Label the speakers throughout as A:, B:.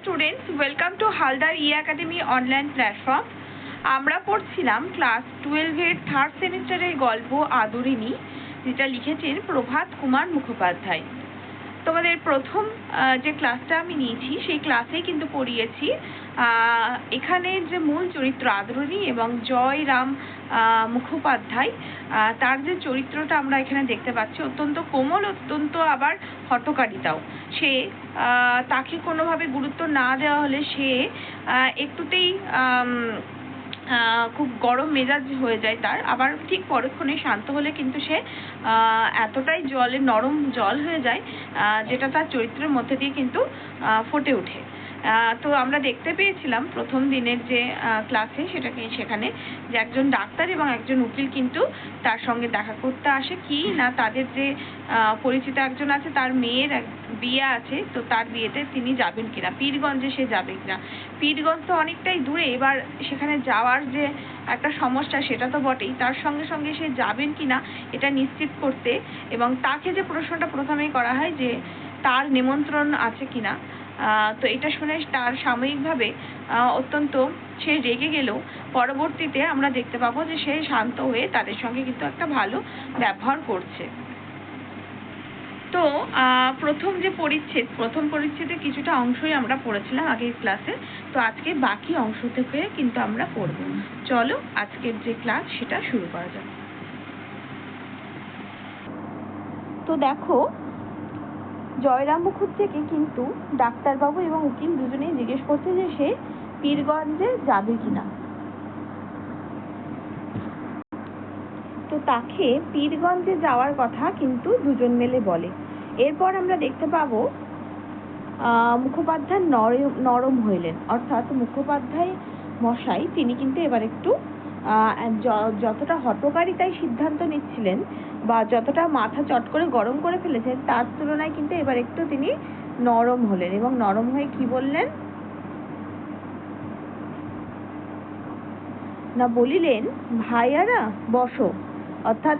A: Students welcome to Haldar E academy online platform আমরা পড়ছিলাম class টুয়েলভের থার্ড সেমিস্টারের গল্প আদরিণী যেটা লিখেছেন প্রভাত কুমার মুখোপাধ্যায়। তোমাদের প্রথম যে ক্লাসটা আমি নিয়েছি, সেই ক্লাসেই কিন্তু পড়িয়েছি এখানে যে মূল চরিত্র আদরণী এবং জয় রাম মুখোপাধ্যায় তার যে চরিত্রটা আমরা এখানে দেখতে পাচ্ছি, অত্যন্ত কোমল, অত্যন্ত আবার হটকারিতাও সে তাকে কোনোভাবে গুরুত্ব না দেওয়া হলে সে একটুতেই খুব গরম মেজাজ হয়ে যায় তার। আবার ঠিক পরক্ষণে শান্ত হলে কিন্তু সে এতটাই জলে, নরম জল হয়ে যায় যেটা তার চরিত্রের মধ্যে দিয়ে কিন্তু ফুটে ওঠে। তো আমরা দেখতে পেয়েছিলাম প্রথম দিনের যে ক্লাসে সেটাকে সেখানে যে একজন ডাক্তার এবং একজন উকিল কিন্তু তার সঙ্গে দেখা করতে আসে। কি না তাদের যে পরিচিত একজন আছে, তার মেয়ের বিয়ে আছে, তো তার বিয়েতে তিনি যাবেন কিনা? পীরগঞ্জে সে যাবে কিনা? পীরগঞ্জ তো অনেকটাই দূরে। এবার সেখানে যাওয়ার যে একটা সমস্যা, সেটা তো বটেই। তার সঙ্গে সঙ্গে সে যাবেন কিনা, এটা নিশ্চিত করতে এবং তাকে যে প্রশ্নটা প্রথমেই করা হয় যে, তার নিমন্ত্রণ আছে কিনা তো এটা শুনে তার সাময়িকভাবে অত্যন্ত সে রেগে গেলেও পরবর্তীতে আমরা দেখতে পাবো যে সে শান্ত হয়ে তাদের সঙ্গে কিন্তু একটা ভালো ব্যবহার করছে। তো প্রথম যে পরিচ্ছেদ, প্রথম পরিচ্ছেদে কিছুটা অংশই আমরা পড়েছিলাম আগের ক্লাসে, তো আজকে বাকি অংশ থেকে কিন্তু আমরা পড়ব। চলো, আজকের যে ক্লাস সেটা শুরু করা যাক। তো দেখো জয়রাম মুখুজ্জেকে কিন্তু ডাক্তারবাবু এবং উকিল দুজনেই জিজ্ঞেস করছে যে সে পীরগঞ্জে যাবে কিনা। তো তাকে পীরগঞ্জে যাওয়ার কথা কিন্তু দুজন মিলে বলে। এরপর আমরা দেখতে পাবো মুখোপাধ্যায় নরম হইলেন। অর্থাৎ মুখোপাধ্যায় মশাই, তিনি কিন্তু এবার একটু যতটা হটকারিতায় সিদ্ধান্ত নিচ্ছিলেন বা যতটা মাথা চট করে গরম করে ফেলেছেন, তার তুলনায় কিন্তু এবার একটু তিনি নরম হলেন এবং নরম হয়ে কি বললেন? না, বলিলেন, ভাইয়ারা, বসো। অর্থাৎ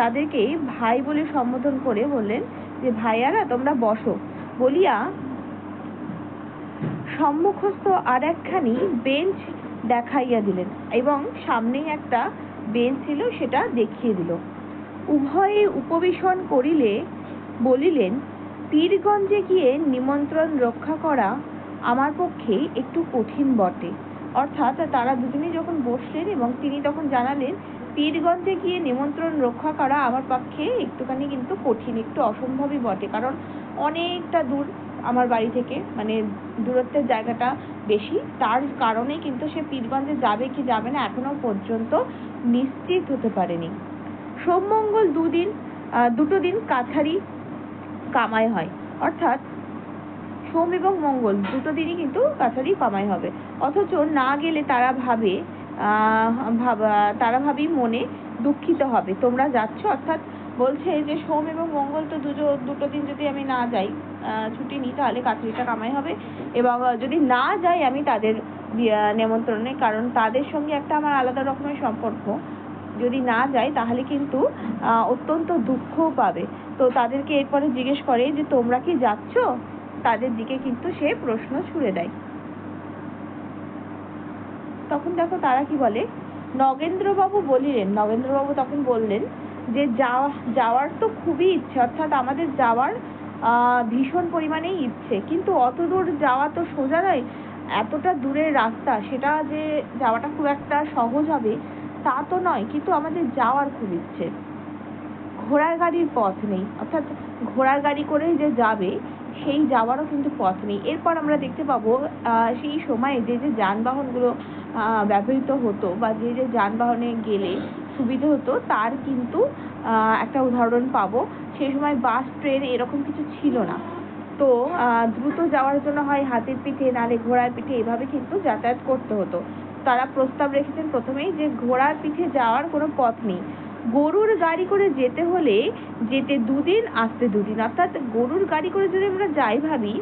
A: তাদেরকে ভাই বলে সম্বোধন করে বললেন যে, ভাইয়ারা, তোমরা বসো। বলিয়া সম্মুখস্থ আর একখানি বেঞ্চ দেখাইয়া দিলেন এবং সামনেই একটা বেঞ্চ ছিল, সেটা দেখিয়ে দিল। উভয়ে উপবেশন করিলে বলিলেন, পীরগঞ্জে গিয়ে নিমন্ত্রণ রক্ষা করা আমার পক্ষে একটু কঠিন বটে। অর্থাৎ তারা দুজনেই যখন বসলেন এবং তিনি তখন জানালেন, পীরগঞ্জে গিয়ে নিমন্ত্রণ রক্ষা করা আমার পক্ষে একটুখানি কিন্তু কঠিন, একটু অসম্ভবই বটে। কারণ অনেকটা দূর আমার বাড়ি থেকে মানে দূরত্বের জায়গাটা বেশি। তার কারণে কিন্তু সে পীরগঞ্জে যাবে কি যাবে না এখনও পর্যন্ত নিশ্চিত হতে পারেনি। সোমমঙ্গল দুদিন দুটো দিন কাছারি কামাই হয়। অর্থাৎ সোম এবং মঙ্গল দুটো দিনই কিন্তু কাছারি কামাই হবে। অথচ না গেলে তারা ভাবে ভাবা, তারা ভাবি মনে দুঃখিত হবে। তোমরা যাচ্ছ, অর্থাৎ বলছে যে সোম এবং মঙ্গল তো দুটো দুটো দিন যদি আমি না যাই ছুটি নিই, তাহলে কাছারিটা কামাই হবে। এবং যদি না যাই, আমি তাদের নেমন্ত্রণে, কারণ তাদের সঙ্গে একটা আমার আলাদা রকমের সম্পর্ক। যদি না যাই, তাহলে কিন্তু অত্যন্ত দুঃখও পাবে। তো তাদেরকে এরপরে জিজ্ঞেস করে যে, তোমরা কি যাচ্ছ? তাদের দিকে কিন্তু সে প্রশ্ন ছুড়ে দেয়। তখন দেখো তারা কি বলে, নগেন্দ্রবাবু বলিলেন, নগেন্দ্রবাবু তখন বললেন যে যাওয়া, যাওয়ার তো খুবই ইচ্ছে, অর্থাৎ আমাদের যাওয়ার ভীষণ পরিমাণেই ইচ্ছে। কিন্তু অত দূর যাওয়া তো সোজা নয়, এতটা দূরের রাস্তা, সেটা যে যাওয়াটা খুব একটা সহজ হবে, তা তো নয়, কিন্তু আমাদের যাওয়ার খুব ইচ্ছে। ঘোড়ার গাড়ির পথ নেই, অর্থাৎ ঘোড়ার গাড়ি করে যে যাবে, সেই যাওয়ারও কিন্তু পথ নেই। এরপর আমরা দেখতে পাবো সেই সময়ে যে যে যানবাহনগুলো ব্যবহৃত হতো বা যে যে যানবাহনে গেলে সুবিধে হতো, তার কিন্তু একটা উদাহরণ পাবো। সেই সময় বাস, ট্রেন এরকম কিছু ছিল না। তো দ্রুত যাওয়ার জন্য হয় হাতের পিঠে, নালে ঘোড়ার পিঠে, এভাবে কিন্তু যাতায়াত করতে হতো। তারা প্রস্তাব রেখেছেন প্রথমেই যে ঘোড়ার পিঠে যাওয়ার কোনো পথ নেই। গরুর গাড়ি করে যেতে হলে যেতে দুদিন, আসতে দুদিন। অর্থাৎ গরুর গাড়ি করে যদি আমরা যাই ভাবি,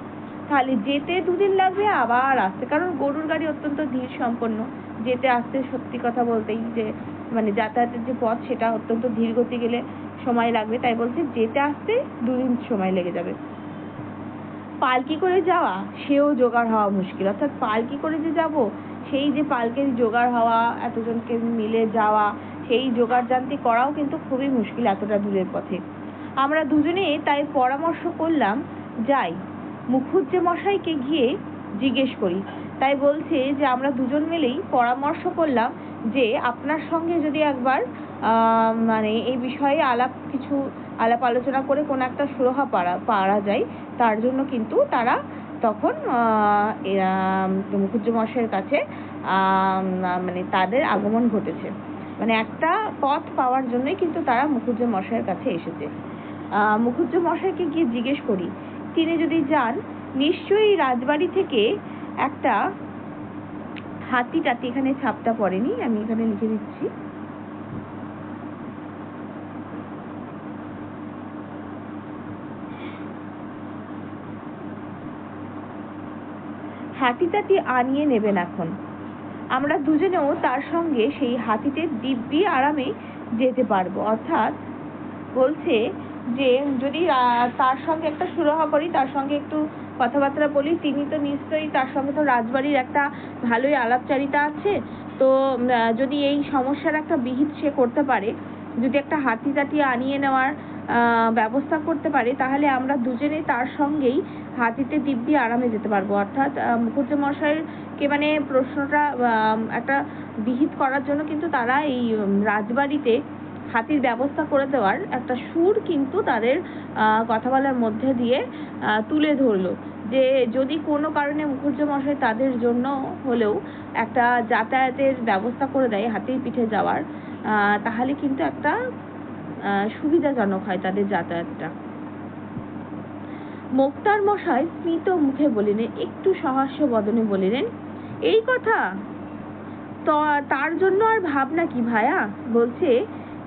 A: তাহলে যেতে দুদিন লাগবে, আবার আসতে। কারণ গরুর গাড়ি অত্যন্ত ধীর সম্পন্ন যেতে আসতে সত্যি কথা বলতেই যে মানে যাতায়াতের যে পথ সেটা অত্যন্ত ধীর গতি গেলে সময় লাগবে। তাই বলছে যেতে আসতে দুদিন সময় লেগে যাবে। পালকি করে যাওয়া, সেও জোগাড় হওয়া মুশকিল। অর্থাৎ পালকি করে যে যাব, সেই যে পালকির জোগাড় হওয়া, এতজনকে মিলে যাওয়া, সেই জোগাড় জানতি করাও কিন্তু খুবই মুশকিল এতটা দূরের পথে। আমরা দুজনে তাই পরামর্শ করলাম, যাই মুখুজ্জে মশাইকে গিয়ে জিজ্ঞেস করি তাই বলছি যে আমরা দুজন মিলেই পরামর্শ করলাম যে আপনার সঙ্গে যদি একবার মানে এই বিষয়ে আলাপ কিছু আলাপ আলোচনা করে কোনো একটা সুরাহা পারা পারা যায় তার জন্য কিন্তু তারা তখন আহ, এরা, মুখুজ্জে মশাইয়ের কাছে মানে তাদের আগমন ঘটেছে। মানে একটা পথ পাওয়ার জন্যই কিন্তু তারা মুখুজ্জে মশাইয়ের কাছে এসেছে। আহ, মুখুজ্জে মশাইকে গিয়ে জিজ্ঞেস করি তিনি যদি যান নিশ্চয়ই রাজবাড়ি থেকে একটা হাতি টাতি এখানে ছাপটা পড়েনি, আমি এখানে লিখে দিচ্ছি। হাতি টাতি আনিয়ে নেবেন এখন। আমরা দুজনেও তার সঙ্গে সেই হাতিতে দিব্যি আরামে যেতে পারব। অর্থাৎ বলছে যে যদি তার সঙ্গে একটা সুরাহা করি তার সঙ্গে একটু কথাবার্তা বলি তিনি তো নিশ্চয়ই তার সঙ্গে তো রাজবাড়ির একটা ভালোই আলাপচারিতা আছে। তো যদি এই সমস্যার একটা বিহিত সে করতে পারে যদি একটা হাতি টাতি আনিয়ে নেওয়ার ব্যবস্থা করতে পারে তাহলে আমরা দুজনে তার সঙ্গেই হাতিতে দিব্যি আরামে যেতে পারব। অর্থাৎ আহ, মুখুজ্জে মশাইকে মানে প্রশ্নটা একটা বিহিত করার জন্য কিন্তু তারা এই রাজবাড়িতে হাতির ব্যবস্থা করে দেওয়ার একটা সুর কিন্তু তাদের কথা বলার মধ্যে দিয়ে তুলে ধরলো। যে যদি কোনো কারণে মুখুজ্জে মশাই তাদের জন্য হলেও একটা যাতায়াতের ব্যবস্থা করে দেয় হাতির পিঠে যাওয়ার তাহলে কিন্তু একটা সুবিধাজনক হয় তাদের যাতায়াতটা। মোক্তার মশাই স্মিত মুখে বলিলেন, একটু সহাস্য বদনে বলিলেন, এই কথা? তার জন্য আর ভাবনা কি ভায়া? বলছে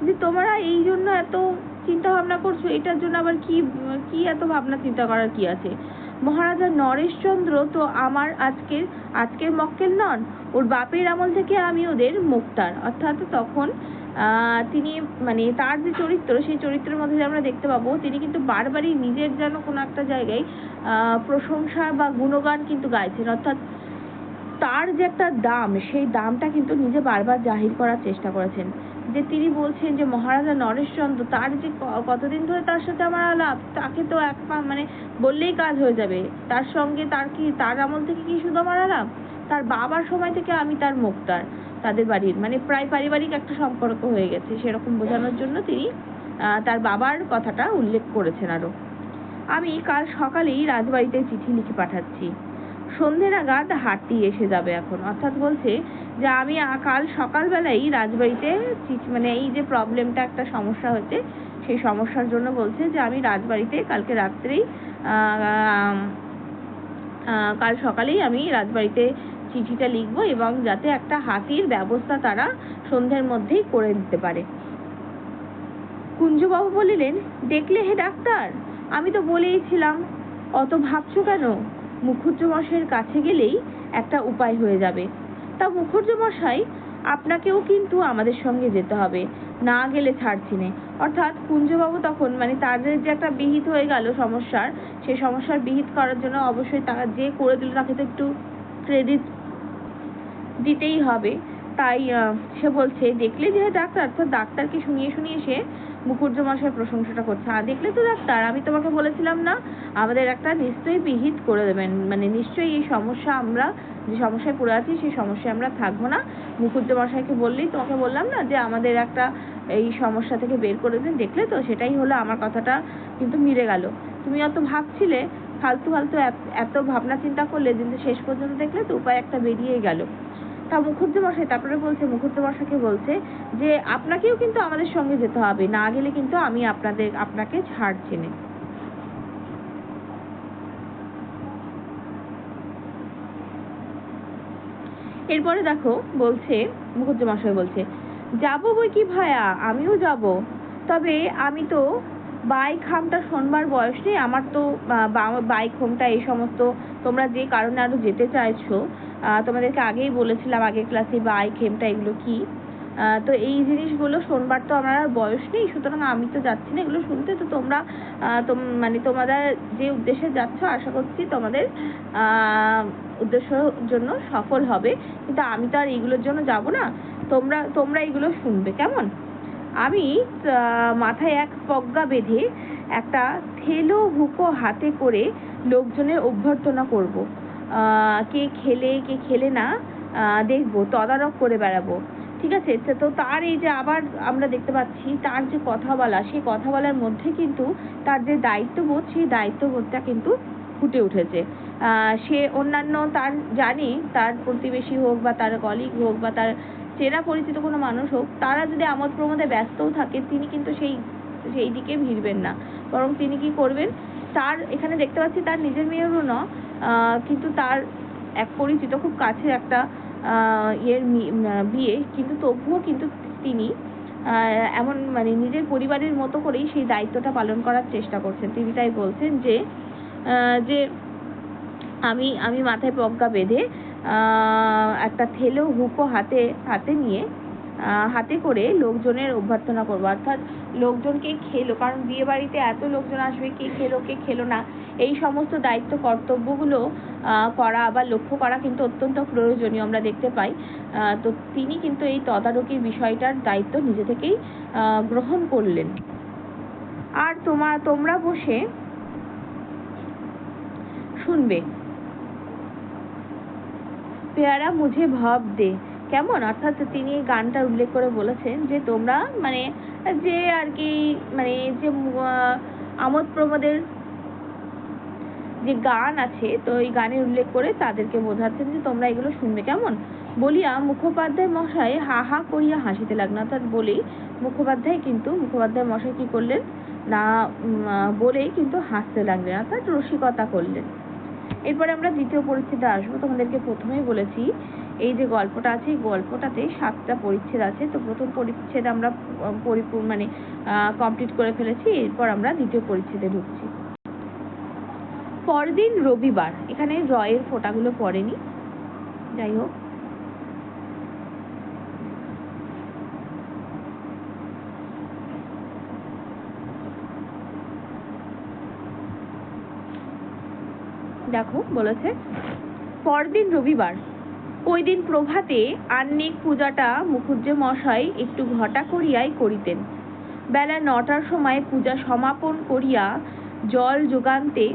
A: যে তোমরা এই জন্য এত চিন্তা ভাবনা করছ, এটার জন্য আবার কি কি এত ভাবনা চিন্তা করার কি আছে? মহারাজা নরেশচন্দ্র তো আমার আজকের আজকের মক্কেল নন, ওর বাপের আমল থেকে আমি ওদের মুক্তার। অর্থাৎ তখন তিনি মানে তার যে চরিত্র, সেই চরিত্রের মধ্যে আমরা দেখতে পাবো, তিনি কিন্তু বারবারই নিজের যেন কোনো একটা জায়গায় প্রশংসা বা গুণগান কিন্তু গাইছেন। অর্থাৎ তার যে একটা দাম, সেই দামটা কিন্তু নিজে বারবার জাহির করার চেষ্টা করেছেন। যে তিনি বলছেন যে মহারাজা নরেশচন্দ্র, তার যে কতদিন ধরে তার সাথে আমার আলাপ, তাকে তো এক মানে বললেই কাজ হয়ে যাবে। তার সঙ্গে তার কি, তার আমল থেকে কি শুধু আমার আলাপ? তার বাবার সময় থেকে আমি তার মুক্তার, তাদের বাড়ির মানে প্রায় পারিবারিক একটা সম্পর্ক হয়ে গেছে, সেরকম বোঝানোর জন্য তিনি তার বাবার কথাটা উল্লেখ করেছেন আরও। আমি কাল সকালেই রাজবাড়িতে চিঠি লিখে পাঠাচ্ছি। সন্ধে নাগাদ হাটটি এসে যাবে এখন, অর্থাৎ বলছে যে আমি কাল সকালবেলাই রাজবাড়িতে মানে এই যে প্রবলেমটা একটা সমস্যা হচ্ছে, সেই সমস্যার জন্য বলছে যে আমি রাজবাড়িতে কালকে রাত্রেই কাল সকালেই আমি রাজবাড়িতে চিঠিটা লিখব এবং যাতে একটা হাতির ব্যবস্থা তারা সন্ধ্যের মধ্যেই করে দিতে পারে। কুঞ্জবাবু বলিলেন, দেখলে হে ডাক্তার, আমি তো বলেইছিলাম, অত ভাবছ কেন? মুখুজ্জ মশাইয়ের কাছে গেলেই একটা উপায় হয়ে যাবে। তা মুখুজ্জ মশাই আপনাকেও কিন্তু আমাদের সঙ্গে যেতে হবে। না গেলে ছাড়ছি নে। অর্থাৎ কুঞ্জবাবু তখন মানে তাদের যে একটা বিহিত হয়ে গেল সমস্যার, সেই সমস্যার বিহিত করার জন্য অবশ্যই তারা যে করে দিল তাকে তো একটু ক্রেডিট দিতেই হবে। তাই সে বলছে, দেখলে যে ডাক্তার তো ডাক্তারকে শুনিয়ে শুনিয়ে সে মুখুজ্জ মশাই প্রশংসাটা করছে। আর দেখলে তো ডাক্তার, আমি তোমাকে বলেছিলাম না, আমাদের একটা নিশ্চয়ই বিহিত করে দেবেন। মানে নিশ্চয়ই এই সমস্যা আমরা যে সমস্যায় পড়ে আছি, সেই সমস্যায় আমরা থাকব না। মুখুজ্জ মশাইকে বললেই তোমাকে বললাম না যে, আমাদের একটা এই সমস্যা থেকে বের করে দিন। দেখলে তো সেটাই হলো আমার কথাটা কিন্তু মিলে গেল। তুমি অত ভাবছিলে, ফালতু ফালতু এত- ভাবনা চিন্তা করলে কিন্তু শেষ পর্যন্ত দেখলে তো উপায় একটা বেরিয়েই গেল। তা মুখুজ্জ মশাই তারপরে বলছে মুখুজ্জ মশাইকে বলছে যে, আপনাকেও কিন্তু আমাদের সঙ্গে যেতে হবে। না গেলে কিন্তু আমি আপনাদের, আপনাকে ছাড়ছি না। এরপরে দেখো বলছে মুখুজ্জ মশাই বলছে, যাব বই কি ভায়া? আমিও যাব। তবে আমি তো বাই খামটা শোনবার বয়স নেই, আমার তো বাই হোমটা এই সমস্ত তোমরা যে কারণে আরও যেতে চাইছো তোমাদেরকে আগেই বলেছিলাম আগের ক্লাসে বাইক হেমটা এগুলো কি? তো এই জিনিসগুলো শোনবার তো আমার আর বয়স নেই, সুতরাং আমি তো যাচ্ছি না এগুলো শুনতে। তো তোমরা তোম- মানে তোমরা যে উদ্দেশ্যে যাচ্ছ, আশা করছি তোমাদের উদ্দেশ্যর জন্য সফল হবে। কিন্তু আমি তো আর এইগুলোর জন্য যাব না। তোমরা তোমরা এগুলো শুনবে, কেমন? আমি মাথায় এক পজ্ঞা বেঁধে একটা থেলো হুকো হাতে করে লোকজনের অভ্যর্থনা করব। কে খেলে কে খেলে না দেখব, তদারক করে বেড়াবো। ঠিক আছে? তো- তার এই যে আবার আমরা দেখতে পাচ্ছি, তার যে কথা বলা সেই কথা বলার মধ্যে কিন্তু তার যে দায়িত্ববোধ, সেই দায়িত্ববোধটা কিন্তু ফুটে উঠেছে। সে অন্যান্য তার জানি, তার প্রতিবেশী হোক বা তার কলিগ হোক বা তার চেনা পরিচিত কোনো মানুষ হোক, তারা যদি আমোদ প্রমোদে ব্যস্তও থাকে, তিনি কিন্তু সেই সেই দিকে ভিড়বেন না। বরং তিনি কি করবেন? তার এখানে দেখতে পাচ্ছি তার নিজের মেয়েরও না কিন্তু তার এক পরিচিত, খুব কাছের একটা ইয়ের বিয়ে, কিন্তু তবুও কিন্তু তিনি এমন মানে নিজের পরিবারের মতো করেই সেই দায়িত্বটা পালন করার চেষ্টা করছেন। তিনি তাই বলছেন যে যে আমি আমি মাথায় প্রজ্ঞা বেঁধে একটা থেলো হুকো হাতে হাতে নিয়ে হাতে করে লোকজনের অভ্যর্থনা করব। অর্থাৎ লোকজনকে খেলো, কারণ বিয়ে বাড়িতে এত লোকজন আসবে, কে খেলো কে খেলো না, এই সমস্ত দায়িত্ব কর্তব্যগুলো করা বা লক্ষ্য করা কিন্তু অত্যন্ত প্রয়োজনীয় আমরা দেখতে পাই। তো তিনি কিন্তু এই তদারকির বিষয়টার দায়িত্ব নিজে থেকেই গ্রহণ করলেন। আর তোমার তোমরা বসে শুনবে। পেয়ারা মুঝে ভাব দে। কেমন? অর্থাৎ তিনি এই গানটা উল্লেখ করে বলেছেন যে তোমরা মানে যে আর কি মানে যে আমোদ প্রমোদের যে গান আছে, তো এই গানের উল্লেখ করে তাদেরকে বোঝাচ্ছেন যে তোমরা এগুলো শুনবে কেমন? বলিয়া মুখোপাধ্যায় মশাই হা হা করিয়া হাসিতে লাগল। অর্থাৎ বলেই মুখোপাধ্যায় কিন্তু, মুখোপাধ্যায় মশাই কি করলেন? না বলেই কিন্তু হাসতে লাগলেন, অর্থাৎ রসিকতা করলেন। এরপরে আমরা দ্বিতীয় পরিচ্ছেদে আসব। তোমাদেরকে প্রথমেই বলেছি এই যে গল্পটা আছে, এই গল্পটাতে সাতটা পরিচ্ছেদ আছে। তো প্রথম পরিচ্ছেদ আমরা পরিপূর্ণ মানে কমপ্লিট করে ফেলেছি, এরপর আমরা দ্বিতীয় পরিচ্ছেদে ঢুকছি। পরদিন রবিবার, এখানে রয়ের ফোঁটাগুলো পড়েনি। যাই হোক। দেখো, বলেছে, পরদিন রবিবার ওই দিন প্রভাতে আহ্নিক পূজাটা মুখুজ্জে মশাই একটু ঘটা করিয়াই করিতেন। বেলা নটার সময় পূজা সমাপন করিয়া জল যোগান্তে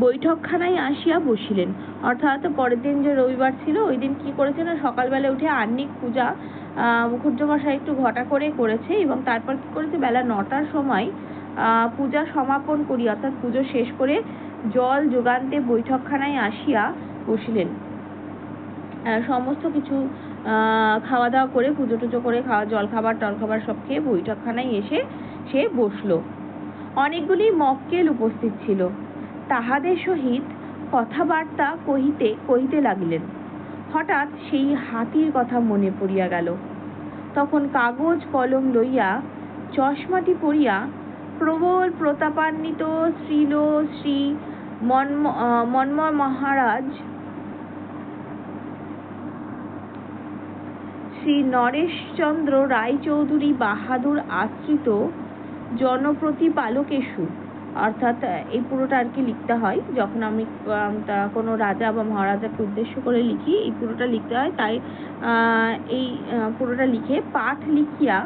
A: বৈঠকখানায় আসিয়া বসিলেন। অর্থাৎ পরের দিন যে রবিবার ছিল ওই দিন কি করেছে না সকালবেলা উঠে আহ্নিক পূজা আহ, মুখুজ্জে মশাই একটু ঘটা করে করেছে এবং তারপর কি করেছে বেলা নটার সময় পূজা সমাপন করি অর্থাৎ পুজো শেষ করে জল যোগান্তে বৈঠকখানায় আসিয়া বসিলেন। সমস্ত কিছু খাওয়া দাওয়া করে পুজো টুজো করে খাওয়া জল খাবার টল খাবার সব খেয়ে বৈঠকখানায় এসে সে বসল। অনেকগুলি মক্কেল উপস্থিত ছিল। তাহাদের সহিত কথাবার্তা কহিতে কহিতে লাগিলেন। হঠাৎ সেই হাতির কথা মনে পড়িয়া গেল। তখন কাগজ কলম লইয়া চশমাটি পরিয়া প্রবল প্রতাপান্বিত শ্রীল শ্রী মন্ম আহ, মন্ময় মহারাজ শ্রী নরেশচন্দ্র রায়চৌধুরী বাহাদুর আশ্রিত জনপ্রতিপালকেশু। অর্থাৎ এই পুরোটা আর কি লিখতে হয়। যখন আমি কোনো রাজা বা মহারাজাকে উদ্দেশ্য করে লিখি, এই পুরোটা লিখতে হয়। তাই এই পুরোটা লিখে পাঠ লিখিয়া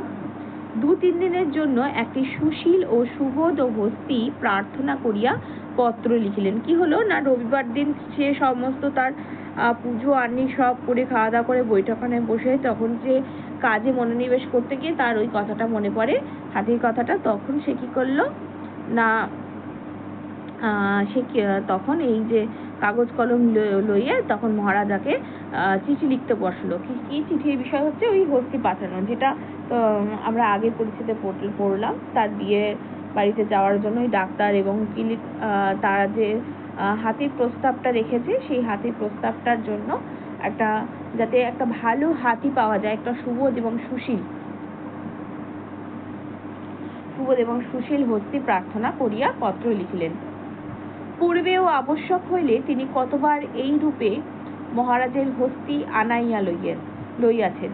A: দু তিন দিনের জন্য একটি সুশীল ও সুবোধ ও হস্তি প্রার্থনা করিয়া পত্র লিখিলেন। কি হলো? না, রবিবার দিন সে সমস্ত তার পুজো আনি সব করে খাওয়া দাওয়া করে বৈঠকখানায় বসে তখন যে কাজে মনোনিবেশ করতে গিয়ে তার ওই কথাটা মনে পড়ে হাতির কথাটা। তখন সে কি করল? না সে তখন এই যে কাগজ কলম লইয়ে তখন মহারাজাকে চিঠি লিখতে বসল। কি কি চিঠির বিষয় হচ্ছে ওই হস্তি পাঠানো যেটা আমরা আগে পরিচিতে পড়- পড়লাম। তার বিয়ে বাড়িতে যাওয়ার জন্য ওই ডাক্তার এবং আহ, তারা যে হাতির প্রস্তাবটা রেখেছে। সেই হাতির প্রস্তাবটার জন্য একটা, যাতে একটা ভালো হাতি পাওয়া যায়, একটা সুবোধ এবং সুশীল। সুবোধ এবং সুশীল হস্তি প্রার্থনা করিয়া পত্র লিখিলেন। পূর্বেও আবশ্যক হইলে তিনি কতবার এই রূপে মহারাজের হস্তি আনাইয়া লইয়েন, লইয়াছেন।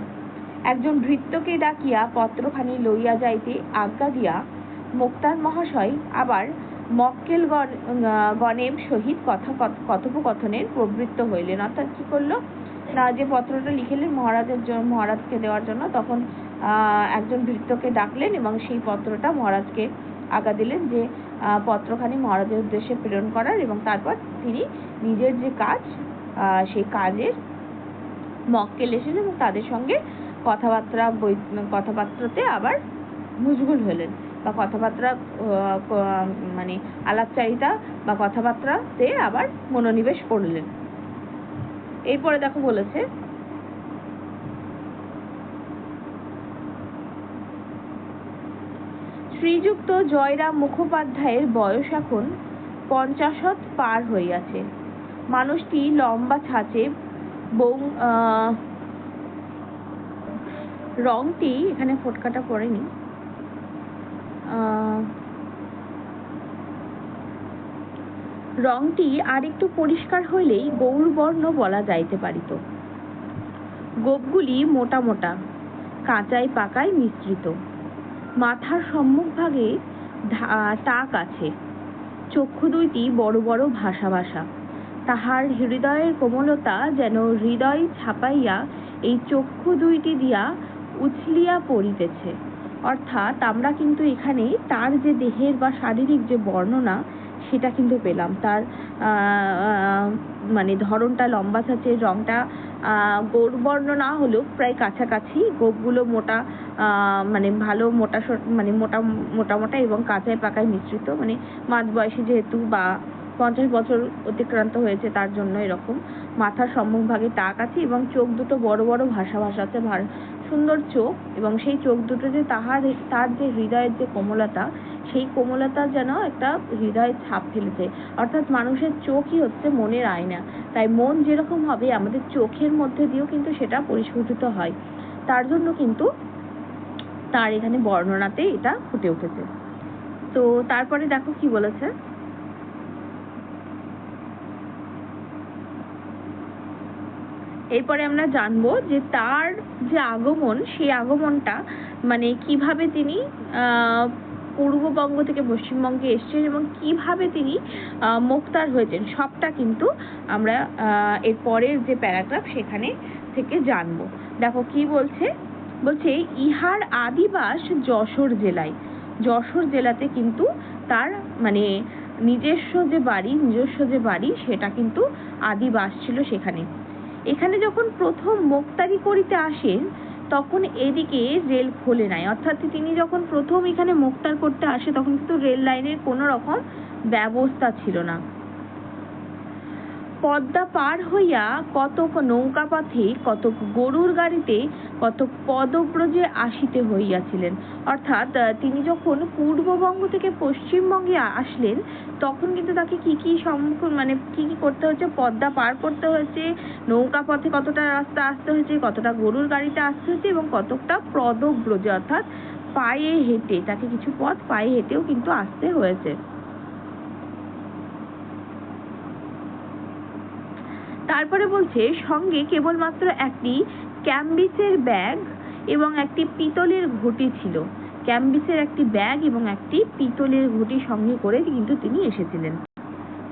A: একজন ভৃত্যকে ডাকিয়া পত্রখানি লইয়া যাইতে আজ্ঞা দিয়া মোক্তার মহাশয়, আবার মক্কেল গণের সহিত কথা কথ- কথোপকথনের প্রবৃত্ত হইলেন। অর্থাৎ কি করল? না যে পত্রটা লিখিলেন মহারাজের মহারাজকে দেওয়ার জন্য, তখন একজন ভৃত্যকে ডাকলেন এবং সেই পত্রটা মহারাজকে আজ্ঞা দিলেন যে পত্রখানি মহারাজের উদ্দেশ্যে প্রেরণ করার এবং তারপর তিনি নিজের যে কাজ সেই কাজের মক্কেল এসেছেন এবং তাদের সঙ্গে কথাবার্তা কথাবার্তাতে আবার মশগুল হলেন। বা কথাবার্তা মানে আলাপচারিতা বা কথাবার্তাতে আবার মনোনিবেশ করলেন। এরপরে দেখো বলেছে, শ্রীযুক্ত জয়রাম মুখোপাধ্যায়ের বয়স এখন পঞ্চাশত পার হইয়াছে। মানুষটি লম্বা ছাঁচে বৌ রংটি এখানে ফোটকাটা পড়েনি। রংটি আরেকটু পরিষ্কার হইলেই গৌরবর্ণ বলা যাইতে পারিত। গোপগুলি মোটা মোটা কাঁচায় পাকায় মিশ্রিত। মাথার সম্মুখভাগে টাক আছে। চক্ষু দুইটি বড় বড় ভাসা ভাসা। তাহার হৃদয়ের কোমলতা যেন হৃদয় ছাপাইয়া এই চক্ষু দুইটি দিয়া উছলিয়া পড়িতেছে। অর্থাৎ আমরা কিন্তু এখানে তার যে দেহের বা শারীরিক যে বর্ণনা সেটা কিন্তু পেলাম। তার মানে ধরনটা লম্বা ছাঁচের আহ, গৌরবর্ণ না হলেও প্রায় কাছাকাছি। গোপগুলো মোটা মানে ভালো মোটা মানে মোটা মোটা মোটা এবং কাঁচায় পাকায় মিশ্রিত। মানে মাঝ বয়সী যেহেতু বা পঞ্চাশ বছর অতিক্রান্ত হয়েছে তার জন্য এরকম। মাথার সম্মুখভাগে টাক আছে এবং চোখ দুটো বড় বড় ভাষা ভাষা আছে সুন্দর চোখ এবং সেই চোখ দুটো যে তাহার, তার যে হৃদয়ের যে কোমলতা, সেই কোমলতা যেন একটা হৃদয়ে ছাপ ফেলেছে। অর্থাৎ মানুষের চোখই হচ্ছে মনের আয়না। তাই মন যেরকম হবে, আমাদের চোখের মধ্যে দিয়েও কিন্তু সেটা পরিস্ফুটিত হয়। তার জন্য কিন্তু তার এখানে বর্ণনাতে এটা ফুটে উঠেছে। তো তারপরে দেখো কি বলেছে? এরপরে আমরা জানব যে তার যে আগমন, সেই আগমনটা মানে কীভাবে তিনি পূর্ববঙ্গ থেকে পশ্চিমবঙ্গে এসেছেন এবং কীভাবে তিনি মোক্তার হয়েছেন, সবটা কিন্তু আমরা এর পরের যে প্যারাগ্রাফ সেখানে থেকে জানব। দেখো কি বলছে? বলছে, ইহার আদিবাস যশোর জেলায়। যশোর জেলাতে কিন্তু তার মানে নিজস্ব যে বাড়ি, নিজস্ব যে বাড়ি, সেটা কিন্তু আদিবাস ছিল সেখানে। এখানে যখন প্রথম মোক্তারি করিতে আসেন, তখন এদিকে রেল খোলে নাই। অর্থাৎ তিনি যখন প্রথম এখানে মোক্তার করতে আসে, তখন কিন্তু রেল লাইনের কোনো রকম ব্যবস্থা ছিল না। পদ্মা পার হইয়া কতক নৌকা পথে, কতক গরুর গাড়িতে, কতক পদব্রজে আসিতে হইয়াছিলেন। অর্থাৎ তিনি যখন পূর্ববঙ্গ থেকে পশ্চিমবঙ্গে আসলেন, তখন কিন্তু তাকে কি কি সম্মুখীন মানে কি কি করতে হচ্ছে পদ্মা পার করতে হয়েছে, নৌকা পথে কতটা রাস্তা আসতে হয়েছে, কতটা গরুর গাড়িতে আসতে হয়েছে এবং কতকটা পদব্রজে, অর্থাৎ পায়ে হেঁটে, তাকে কিছু পথ পায়ে হেঁটেও কিন্তু আসতে হয়েছে। তারপরে বলছে, সঙ্গে কেবলমাত্র একটি ক্যাম্বিসের ব্যাগ এবং একটি পিতলের ঘটি ছিল। ক্যাম্বিসের একটি ব্যাগ এবং একটি পিতলের ঘটি সঙ্গে করে কিন্তু তিনি এসেছিলেন।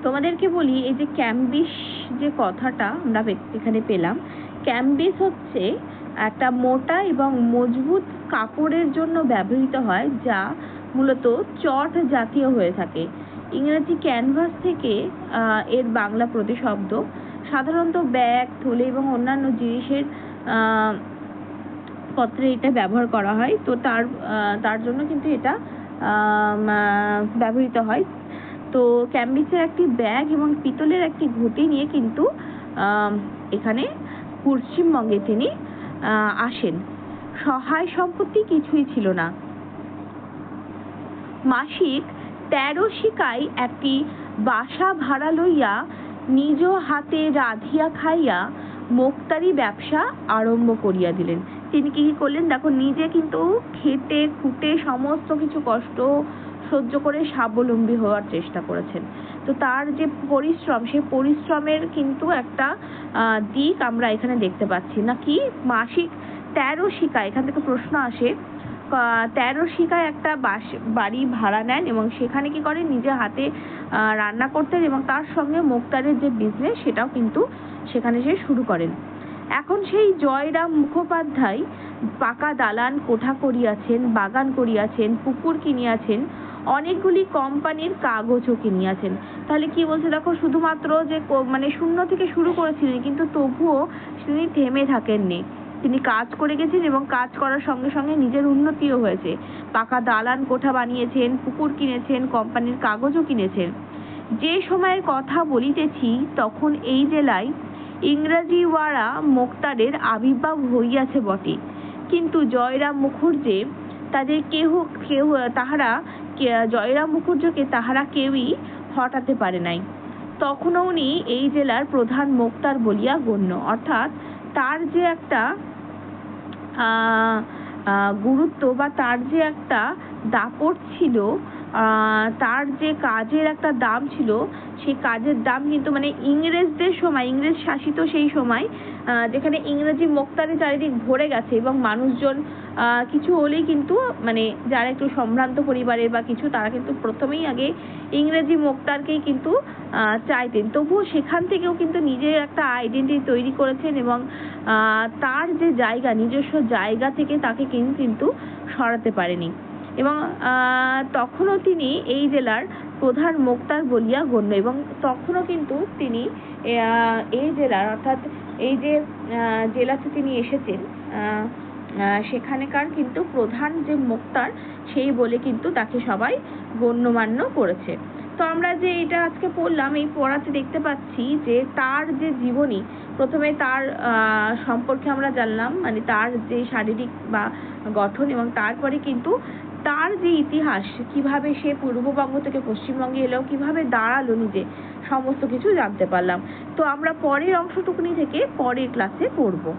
A: তোমাদেরকে বলি, এই যে ক্যাম্বিস যে কথাটা আমরা এখানে পেলাম, ক্যাম্বিস হচ্ছে একটা মোটা এবং মজবুত কাপড়ের জন্য ব্যবহৃত হয়, যা মূলত চট জাতীয় হয়ে থাকে। ইংরেজি ক্যানভাস থেকে এর বাংলা প্রতিশব্দ সাধারণত ব্যাগ, থলে এবং অন্যান্য জিনিসের পত্রে এটা ব্যবহার করা হয়। তো তার তার জন্য কিন্তু এটা ব্যবহৃত হয়। তো ক্যাম্বিসের একটি ব্যাগ এবং পিতলের একটি ঘটি নিয়ে কিন্তু এখানে পশ্চিমবঙ্গে তিনি আসেন। সহায় সম্পত্তি কিছুই ছিল না। মাসিক তেরো শিকায় একটি বাসা ভাড়া লইয়া নিজ হাতে রাধিয়া খাইয়া মোক্তারি ব্যবসা আরম্ভ করিয়া দিলেন। তিনি কি কি করলেন? দেখো, নিজে কিন্তু খেটে, খুঁটে সমস্ত কিছু কষ্ট সহ্য করে স্বাবলম্বী হওয়ার চেষ্টা করেছেন। তো তার যে পরিশ্রম সেই পরিশ্রমের কিন্তু একটা দিক আমরা এখানে দেখতে পাচ্ছি। নাকি মাসিক তেরো শিকা এখান থেকে প্রশ্ন আসে তেরো শিকায় একটা বাস, বাড়ি ভাড়া নেন এবং সেখানে কি করেন? নিজে হাতে রান্না করতেন এবং তার সঙ্গে মুক্তারের যে বিজনেস সেটাও কিন্তু সেখানে সে শুরু করেন। এখন সেই জয়রাম মুখোপাধ্যায় পাকা দালান কোঠা করিয়াছেন, বাগান করিয়াছেন, পুকুর কিনিয়াছেন, অনেকগুলি কোম্পানির কাগজও কিনিয়াছেন। তাহলে কি বলছে দেখো, শুধুমাত্র যে মানে শূন্য থেকে শুরু করেছিলেন, কিন্তু তবুও তিনি থেমে থাকেননি। তিনি কাজ করে গেছেন এবং কাজ করার সঙ্গে সঙ্গে নিজের উন্নতিও হয়েছে। পাকা দালান কোঠা বানিয়েছেন, পুকুর কিনেছেন, কোম্পানির কাগজও কিনেছেন। যে সময়ের কথা বলিতেছি, তখন এই জেলায় ইংরাজিওয়ালা মোক্তারের আবির্ভাব হইয়াছে বটে। কিন্তু জয়রাম মুখুর্জে তাদের কেহ কেউ তাহারা জয়রাম মুখুর্জকে তাহারা কেউই হটাতে পারে নাই। তখনও উনি এই জেলার প্রধান মোক্তার বলিয়া গণ্য। অর্থাৎ তার যে একটা গুরুত্ব বা তার যে একটা দাপট ছিল তার যে কাজের একটা দাম ছিল, সেই কাজের দাম কিন্তু মানে ইংরেজদের সময়, ইংরেজ শাসিত সেই সময় যেখানে ইংরেজি মোক্তারে চারিদিক ভরে গেছে এবং মানুষজন কিছু হলেই কিন্তু মানে যারা একটু সম্ভ্রান্ত পরিবারের বা কিছু, তারা কিন্তু প্রথমেই আগে ইংরেজি মোক্তারকেই কিন্তু চাইতেন। তবুও সেখান থেকেও কিন্তু নিজের একটা আইডেন্টিটি তৈরি করেছেন এবং তার যে জায়গা, নিজস্ব জায়গা থেকে তাকে কিন্তু কিন্তু সরাতে পারেনি। এবং তখনও তিনি এই জেলার প্রধান মোক্তার বলিয়া গণ্য এবং তখনও কিন্তু তিনি এই জেলার অর্থাৎ এই যে জেলাতে তিনি এসেছেন সেখানেকার কিন্তু প্রধান যে মোক্তার সেই বলে কিন্তু তাকে সবাই গণ্যমান্য করেছে। তো আমরা যে এটা আজকে পড়লাম, এই পড়াতে দেখতে পাচ্ছি যে তার যে জীবনী, প্রথমে তার সম্পর্কে আমরা জানলাম মানে তার যে শারীরিক বা গঠন এবং তারপরে কিন্তু তার যে ইতিহাস, কীভাবে সে পূর্ববঙ্গ থেকে পশ্চিমবঙ্গে এলো, কীভাবে দাঁড়াল নিজে, সমস্ত কিছু জানতে পারলাম। তো আমরা পরের অংশটুকুনি থেকে পরের ক্লাসে পড়ব।